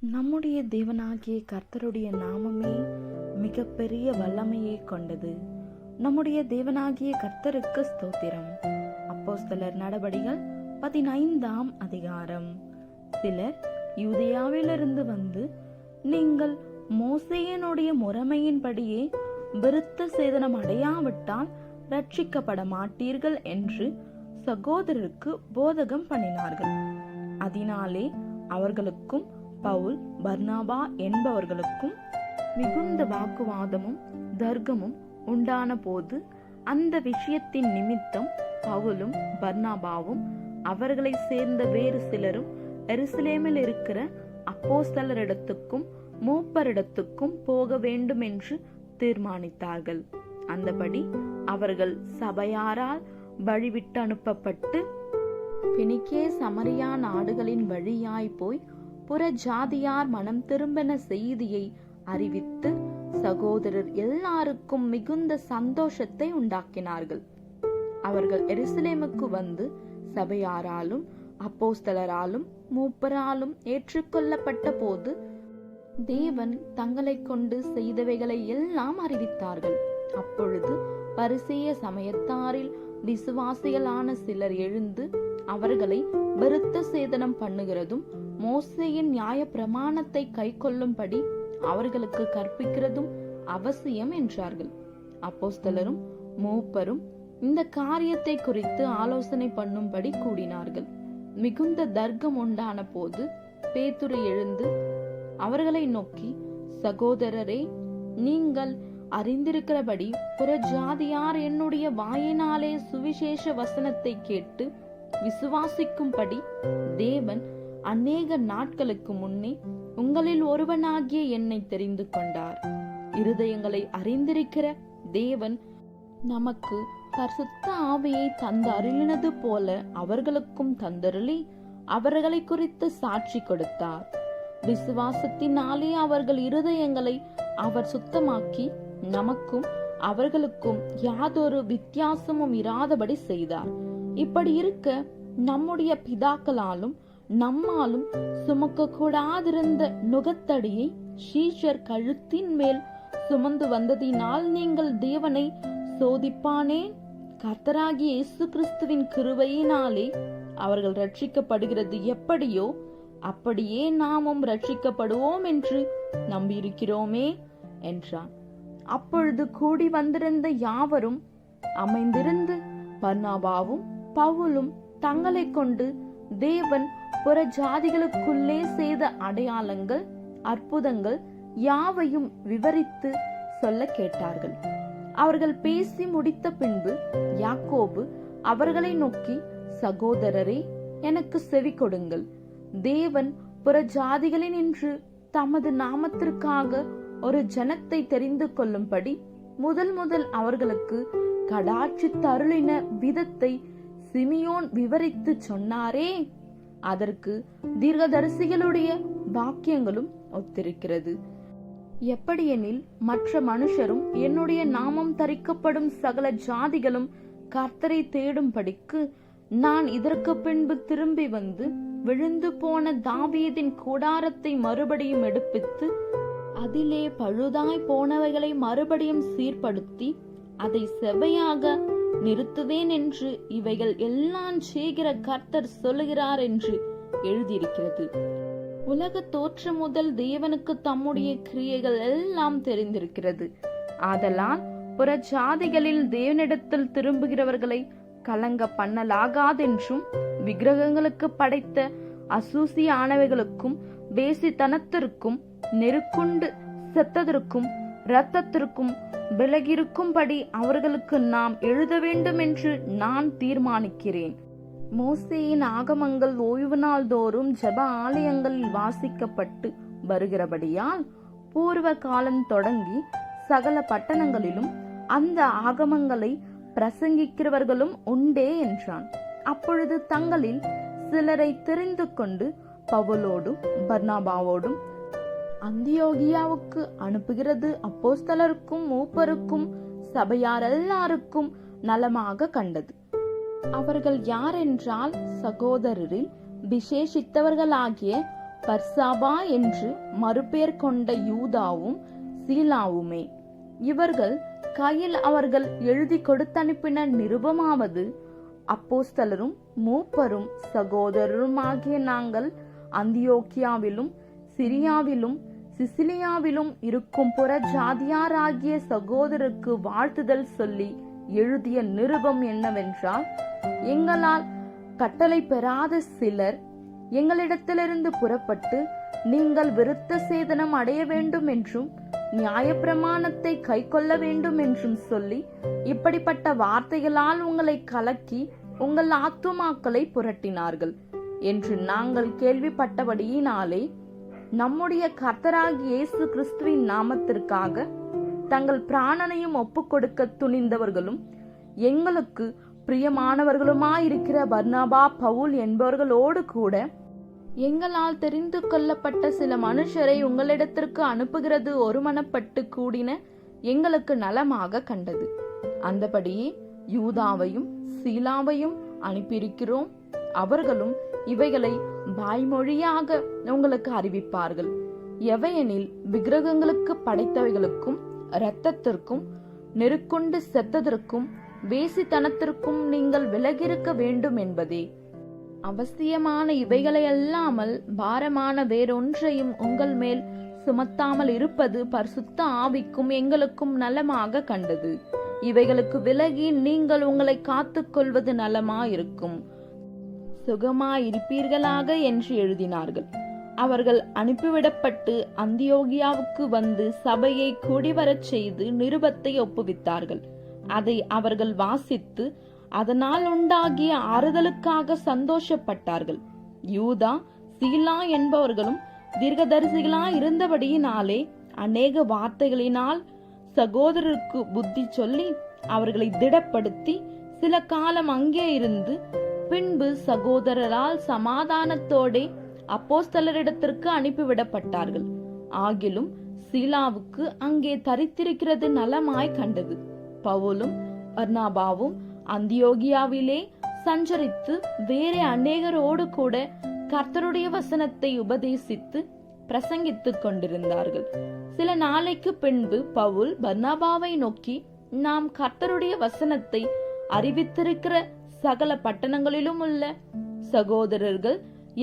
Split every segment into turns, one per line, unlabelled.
நம்முடைய தேவனாகிய கர்த்தருடைய நாமமே மிகப்பெரிய வல்லமையை கொண்டது. நம்முடைய தேவனாகிய கர்த்தருக்கு ஸ்தோத்திரம். அப்போஸ்தலர் நடபடிகள் பதினைந்தாம் அதிகாரம். சிலர் யூதியாவிலிருந்து வந்து நீங்கள் மோசையனுடைய முறைமையின்படியே விருத்த சேதனம் அடையாவிட்டால் ரட்சிக்கப்பட மாட்டீர்கள் என்று சகோதரருக்கு போதகம் பண்ணினார்கள். அதனாலே அவர்களுக்கும் பவுல் பர்னாபா என்பவர்களுக்கும் மிகுந்த வாக்குவாதமும் தர்க்கமும் உண்டான போது அந்த விஷயத்தின் நிமித்தம் பவுலும் பர்னாபாவும் அவர்களை சேர்ந்த வேறு சிலரும் எருசலேமில் இருக்கிற அப்போஸ்தலரிடத்துக்கும் மூப்பரிடத்துக்கும் போக வேண்டும் என்று தீர்மானித்தார்கள். அந்தபடி அவர்கள் சபையாரால் வழிவிட்டு அனுப்பப்பட்டு பிணிக்கே சமரியா நாடுகளின் வழியாய் போய் புற ஜாதியார் மனம் திரும்பின செய்தியை அறிவித்து சகோதரர் எல்லாருக்கும் மிகுந்த சந்தோஷத்தை உண்டாக்கினார்கள். அவர்கள் எருசலேமுக்கு வந்து சபையாராலும் அப்போஸ்தலராலும் மூப்பராலும் ஏற்றுக்கொள்ளப்பட்ட போது தேவன் தங்களை கொண்டு செய்தவைகளை எல்லாம் அறிவித்தார்கள். அப்பொழுது பரிசேய சமயத்தாரில் விசுவாசிகளான சிலர் எழுந்து அவர்களை விருத்த சேதனம் பண்ணுகிறதும் மோசையின் நியாய பிரமாணத்தை கை கொள்ளும்படி அவர்களுக்கு கற்பிக்கிறதும் அவசியம் என்றார்கள். அப்போஸ்தலரும் மூப்பரும் இந்த காரியத்தை குறித்து ஆலோசனை பண்ணும்படி கூடினார்கள். மிகுந்த தர்க்கம் உண்டான போது பேத்துரை எழுந்து அவர்களை நோக்கி சகோதரரே நீங்கள் அறிந்திருக்கிறபடி பிற ஜாதியார் என்னுடைய வாயினாலே சுவிசேஷ வசனத்தை கேட்டு விசுவாசிக்கும்படி தேவன் அநேக நாட்களுக்கு முன்னே உங்களில் ஒருவனாகிய என்னை தெரிந்து கொண்டார். இருதயங்களை அறிந்திருக்கிற தேவன் நமக்கு பரிசுத்த ஆவியை தந்தருளினது போல அவர்களுக்கும் தந்தருளி அவர்களை குறித்து சாட்சி கொடுத்தார். விசுவாசத்தினாலே அவர்கள் இருதயங்களை அவர் சுத்தமாக்கி நமக்கும் அவர்களுக்கும் யாதொரு வித்தியாசமும் இராதபடி செய்தார். இப்படி இருக்க நம்முடைய பிதாக்களாலும் நம்மாலும் சுமக்க கூடாதிருந்த நுகத்தடியை ஷீஷர் கழுத்தின் மேல் சுமந்து வந்ததினால் நீங்கள் தேவனை சோதிப்பானேன் கர்த்தராகிய இயேசு கிறிஸ்துவின் கிருவையினாலே அவர்கள் ரட்சிக்கப்படுகிறது எப்படியோ அப்படியே நாமும் ரட்சிக்கப்படுவோம் என்று நம்பியிருக்கிறோமே என்றான். அப்பொழுது கூடி வந்திருந்த யாவரும் அமைந்திருந்து பர்னாபாவும் பவுலும் தங்களை கொண்டு தேவன் புற ஜாதிகளுக்குள்ளே செய்த அடையாளங்கள் அற்புதங்கள் யாவையும் விவரித்து சொல்ல கேட்டார்கள். அவர்கள் பேசி முடித்த பின்பு யாக்கோபு அவர்களை நோக்கி சகோதரரே எனக்கு செவி கொடுங்கள். தேவன் புற ஜாதிகளினின்று தமது நாமத்திற்காக ஒரு ஜனத்தை தெரிந்து கொள்ளும்படி முதல் முதல் அவர்களுக்கு கடாட்சி தருளின விதத்தை சிமியோன் விவரித்து சொன்னாரே. அதற்கு தீர்க்கதரிசிகளுடைய வாக்கியங்களும் ஒத்திருக்கிறது. எப்படியெனில் மற்ற மனுஷரும் என்னுடைய நாமம் தரிக்கப்படும் சகல ஜாதிகளும் கர்த்தரை தேடும்படிக்கு நான் இதற்கு பின்பு திரும்பி வந்து விழுந்து போன தாவீதின் கூடாரத்தை மறுபடியும் எடுப்பித்து அதிலே பழுதாய் போனவைகளை மறுபடியும் சீர்படுத்தி அதை செவையாக நிறுத்துவேன் என்று இவைகள் எல்லாம் செய்கிற கர்த்தர் சொல்லுகிறார் என்று எழுதியிருக்கிறது. உலக தோற்றம் முதல் தேவனுக்கு தம்முடைய கிரியைகள் எல்லாம் தெரிந்திருக்கிறது. ஆதலால் புற ஜாதிகளில் தேவனிடத்தில் திரும்புகிறவர்களை கலங்க பண்ணலாகாதென்றும் விக்கிரகங்களுக்கு படைத்த அசூசியானவைகளுக்கும் வேசித்தனத்திற்கும் நெருக்குண்டு செத்ததற்கும் இரத்தத்திற்கும் விலகிருக்கும்படி அவர்களுக்கு நாம் எழுத வேண்டும் என்று நான் தீர்மானிக்கிறேன். மோசேயின் ஆகமங்கள் ஓய்வு நாள் தோறும் ஜப ஆலயங்களில் வாசிக்கப்பட்டு வருகிறபடியால் பூர்வ காலம் தொடங்கி சகல பட்டணங்களிலும் அந்த ஆகமங்களை பிரசங்கிக்கிறவர்களும் உண்டே என்றான். அப்பொழுது தங்களில் சிலரை தெரிந்து கொண்டு பவுலோடும் பர்னாபாவோடும் அந்தியோகியாவுக்கு அனுப்புகிறது அப்போஸ்தலருக்கும் மூப்பருக்கும் சபையார் எல்லாருக்கும் நலமாக கண்டது. அவர்கள் யாரென்றால் சகோதரரில் விசேஷித்தவர்களாகிய பர்சாபா என்று மறுபேர் கொண்ட யூதாவும் சீலாவுமே. இவர்கள் கையில் அவர்கள் எழுதி கொடுத்தனுப்பின நிருபமாவது அப்போஸ்தலரும் மூப்பரும் சகோதரருமாகிய நாங்கள் அந்தியோக்கியாவிலும் சிரியாவிலும் சிசிலியாவிலும் இருக்கும் புற ஜாதியாராகிய சகோதரருக்கு வாழ்த்துதல் சொல்லி எழுதிய நிருபம் என்னவென்றால் எங்களால் கட்டளை பெறாத சிலர் எங்களிடத்திலிருந்து புறப்பட்டு நீங்கள் விருத்த சேதனம் அடைய வேண்டும் என்றும் நியாயப்பிரமாணத்தை கை கொள்ள வேண்டும் என்றும் சொல்லி இப்படிப்பட்ட வார்த்தைகளால் உங்களை கலக்கி உங்கள் ஆத்துமாக்களை புரட்டினார்கள் என்று நாங்கள் கேள்விப்பட்டபடியினாலே நம்முடைய கர்த்தராகி இயேசு கிறிஸ்துவின் நாமத்திற்காக தங்கள் பிராணனையும் ஒப்புக்கொடுக்க துணிந்தவர்களும் எங்களுக்கு பிரியமானவர்களுமாயிருக்கிற பர்னபா பவுல் என்பவர்களோடு கூட எங்களால் தெரிந்து கொள்ளப்பட்ட சில மனுஷரை உங்களிடத்திற்கு அனுப்புகிறது ஒருமனப்பட்டு கூடின எங்களுக்கு நலமாக கண்டது. அந்தபடியே யூதாவையும் சீலாவையும் அனுப்பியிருக்கிறோம். அவர்களும் இவைகளை வாய்மொழியாக உங்களுக்கு அறிவிப்பார்கள். எவையெனில் விக்கிரகங்களுக்கு படைத்தவைகளுக்கும் இரத்தத்திற்கும் நெருக்கொண்டு செத்ததற்கும் வேசித்தனத்திற்கும் நீங்கள் விலகிருக்க வேண்டும் என்பதே. அவசியமான இவைகளை அல்லாமல் பாரமான வேறொன்றையும் உங்கள் மேல் சுமத்தாமல் இருப்பது பரிசுத்த ஆவிக்கும் எங்களுக்கும் நலமாக கண்டது. இவைகளுக்கு விலகி நீங்கள் உங்களை காத்துக்கொள்வது நலமாயிருக்கும். சுகமாயிருப்பீர்களாக என்று எழுதினார்கள். அவர்கள் அனுப்பிவிடப்பட்டு அந்தியோகியாவுக்கு வந்து சபையை கூடிவரச் செய்து நிருபத்தை ஒப்புவித்தார்கள். அதை அவர்கள் வாசித்து அதனால் உண்டாகிய ஆறுதலுக்காக சந்தோஷப்பட்டார்கள். யூதா சீலா என்பவர்களும் தீர்க்கதரிசிகளா இருந்தபடியினாலே அநேக வார்த்தைகளினால் சகோதரருக்கு புத்தி சொல்லி அவர்களை திடப்படுத்தி சில காலம் அங்கே இருந்து பின்பு சகோதரரால் சமாதானத்தோடே அப்போஸ்தலரிடத்திற்கு அனுப்பிவிடப்பட்டார்கள். ஆகிலும் சீலாவுக்கு அங்கே தரித்திருக்கிறது நலமாய் கண்டது. பவுலும் அர்னாபாவும் அந்தியோகியாவிலே சஞ்சரித்து வேறே அநேகரோடு கூட கர்த்தருடைய வசனத்தை உபதேசித்து பிரசங்கித்துக் கொண்டிருந்தார்கள். சில நாளைக்கு பின்பு பவுல் பர்னாபாவை நோக்கி நாம் கர்த்தருடைய வசனத்தை அறிவித்திருக்கிற சகல பட்டணங்களிலும் உள்ள சகோதரர்கள்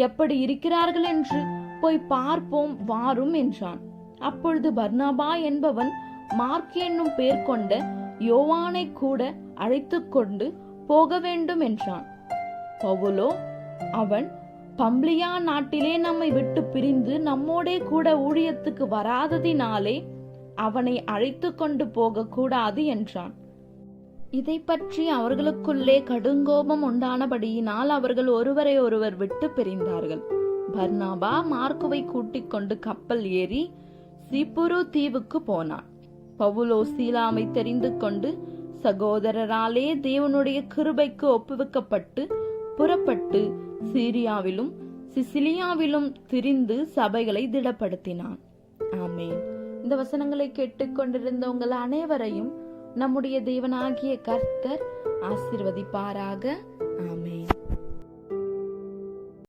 எப்படி இருக்கிறார்கள் என்று போய் பார்ப்போம் வாரும் என்றான். அப்பொழுது பர்னாபா என்பவன் மார்க் என்னும் பேர் கொண்ட யோவானை கூட அழைத்து கொண்டு போக வேண்டும் என்றான். பவுலோ அவன் பம்ப்ளியா நாட்டிலே நம்மை விட்டு பிரிந்து நம்மோடே கூட ஊழியத்துக்கு வராததினாலே அவனை அழைத்து கொண்டு போக கூடாது என்றான். இதை பற்றி அவர்களுக்குள்ளே கடுங்கோபம் உண்டானபடியினால் அவர்கள் ஒருவரை ஒருவர் விட்டு பிரிந்தார்கள். பர்னாபா மார்க்குவை கூட்டிக் கொண்டு கப்பல் ஏறி சிபுரு தீவுக்கு போனான். பவுலோ சீலாமை தெரிந்து கொண்டு சகோதரராலே தேவனுடைய கிருபைக்கு ஒப்புவிக்கப்பட்டு புறப்பட்டு சீரியாவிலும் சிசிலியாவிலும் திரிந்து சபைகளை திடப்படுத்தினான். ஆமேன். இந்த வசனங்களை கேட்டுக்கொண்டிருந்த உங்கள் அனைவரையும் நம்முடைய தேவனாகிய கர்த்தர் ஆசிர்வதிப்பாராக. ஆமேன்.